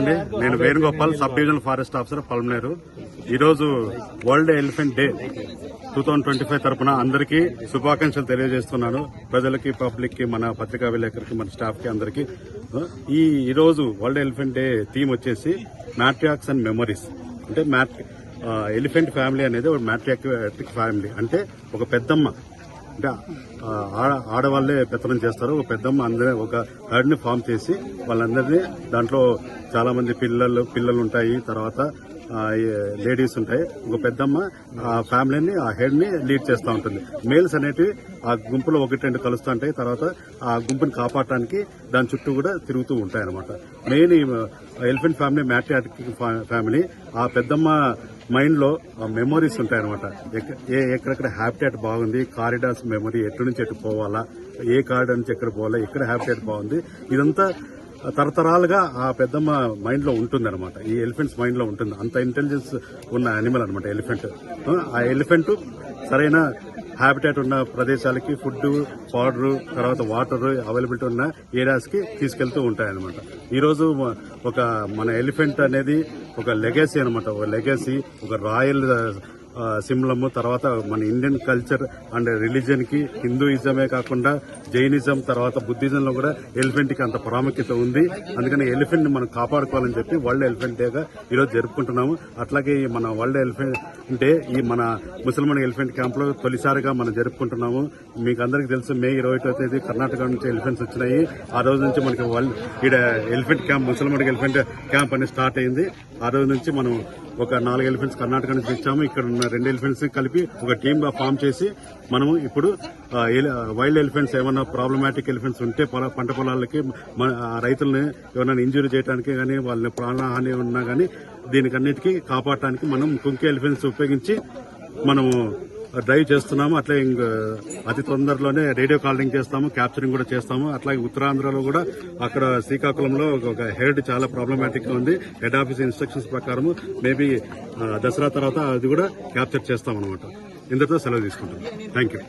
అండి నేను Venugopal sub divisional forest officer Palamaneru. ఈరోజు world elephant day two thousand twenty five తరఫున అందరికీ శుభాకాంక్షలు తెలియజేస్తున్నాను. ప్రజలకి పబ్లిక్కి మన పత్రికా విలేకరికి మన స్టాఫ్కి అందరికీ. ఈ ఈరోజు వరల్డ్ ఎలిఫెంట్ డే థీమ్ వచ్చేసి మ్యాట్రియాక్స్ అండ్ మెమరీస్. అంటే మ్యాట్ ఎలిఫెంట్ ఫ్యామిలీ అనేది ఒక మ్యాట్రియాక్టిక్ ఫ్యామిలీ. అంటే ఒక పెద్దమ్మ. అంటే ఆడ- ఆడవాళ్ళే పెత్తనం చేస్తారు. ఒక పెద్దమ్మ అందరి ఒక హర్డ్ ఫామ్ చేసి వాళ్ళందరినీ దాంట్లో చాలా మంది పిల్లలు పిల్లలు ఉంటాయి తర్వాత లేడీస్ ఉంటాయి ఒక పెద్దమ్మ ఆ ఫ్యామిలీని ఆ హెడ్ని లీడ్ చేస్తూ ఉంటుంది. మేల్స్ అనేటివి ఆ గుంపులో ఒకటి రెండు కలుస్తూ ఉంటాయి. తర్వాత ఆ గుంపుని కాపాడటానికి దాని చుట్టూ కూడా తిరుగుతూ ఉంటాయి అనమాట main elephant family matriarchic family. ఆ పెద్దమ్మ మైండ్లో మెమరీస్ ఉంటాయి అనమాట ఎక్కడెక్కడ హ్యాబిటేట్ బాగుంది కారిడార్స్ మెమరీ ఎటు నుంచి ఎటు పోవాలా ఏ కారిడార్ నుంచి ఎక్కడ పోవాలా ఎక్కడ హ్యాబిటేట్ బాగుంది. ఇదంతా తరతరాలుగా ఆ పెద్దమ్మ మైండ్లో ఉంటుంది అనమాట ఈ ఎలిఫెంట్స్ మైండ్లో ఉంటుంది. అంత ఇంటెలిజెన్స్ ఉన్న యానిమల్ అనమాట ఎలిఫెంట్. ఆ ఎలిఫెంట్ సరైన హ్యాబిటేట్ ఉన్న ప్రదేశాలకి ఫుడ్ పౌడర్ తర్వాత వాటర్ అవైలబిలిటీ ఉన్న ఏరియాస్కి తీసుకెళ్తూ ఉంటాయన్నమాట. ఈరోజు ఒక మన ఎలిఫెంట్ అనేది ఒక లెగసీ అనమాట ఒక లెగసీ ఒక రాయల్ సిమ్లము తర్వాత మన ఇండియన్ కల్చర్ అండ్ రిలీజన్కి హిందూయిజమే కాకుండా జైనిజం తర్వాత బుద్ధిజంలో కూడా ఎలిఫెంట్కి అంత ప్రాముఖ్యత ఉంది. అందుకని ఎలిఫెంట్ని మనం కాపాడుకోవాలని చెప్పి వరల్డ్ ఎలిఫెంట్ డేగా ఈరోజు జరుపుకుంటున్నాము. అట్లాగే ఈ మన వరల్డ్ ఎలిఫెంట్ డే ఈ మన ముసల్మాన్ ఎలిఫెంట్ క్యాంప్లో తొలిసారిగా మనం జరుపుకుంటున్నాము. మీకు అందరికీ తెలుసు మే ఇరవై ఒకటో తేదీ కర్ణాటక నుంచి ఎలిఫెంట్స్ వచ్చినాయి. ఆ రోజు నుంచి మనకి వరల్డ్ ఈడ ఎలిఫెంట్ క్యాంప్ ముసల్మాన్ ఎలిఫెంట్ క్యాంప్ అనేది స్టార్ట్ అయింది. ఆ రోజు నుంచి మనం ఒక నాలుగు ఎలిఫెంట్స్ కర్ణాటక నుంచి తెచ్చాము. ఇక్కడ ఉన్న రెండు ఎలిఫెంట్స్ కలిపి ఒక టీమ్గా ఫామ్ చేసి మనము ఇప్పుడు వైల్డ్ ఎలిఫెంట్స్ ఏమైనా ప్రాబ్లమాటిక్ ఎలిఫెంట్స్ ఉంటే పంట పొలాలకి మన- రైతుల్ని ఏమైనా ఇంజురీ చేయడానికి కానీ వాళ్ళని ప్రాణహాని ఉన్నా కానీ దీనికన్నిటికీ కాపాడటానికి మనం కుంకి ఎలిఫెంట్స్ ఉపయోగించి మనము డ్రైవ్ చేస్తున్నాము అట్లే అతి తొందరలోనే రేడియో కాలింగ్ చేస్తాము క్యాప్చరింగ్ కూడా చేస్తాము. అట్లాగే ఉత్తరాంధ్రలో కూడా అక్కడ శ్రీకాకుళంలో ఒక హెడ్ చాలా ప్రాబ్లమాటిక్గా ఉంది. హెడ్ ఆఫీస్ ఇన్స్ట్రక్షన్స్ ప్రకారం మేబీ దసరా తర్వాత అది కూడా క్యాప్చర్ చేస్తామన్నమాట. అనమాట ఇంతటితో సెలవు తీసుకుంటాం. Thank you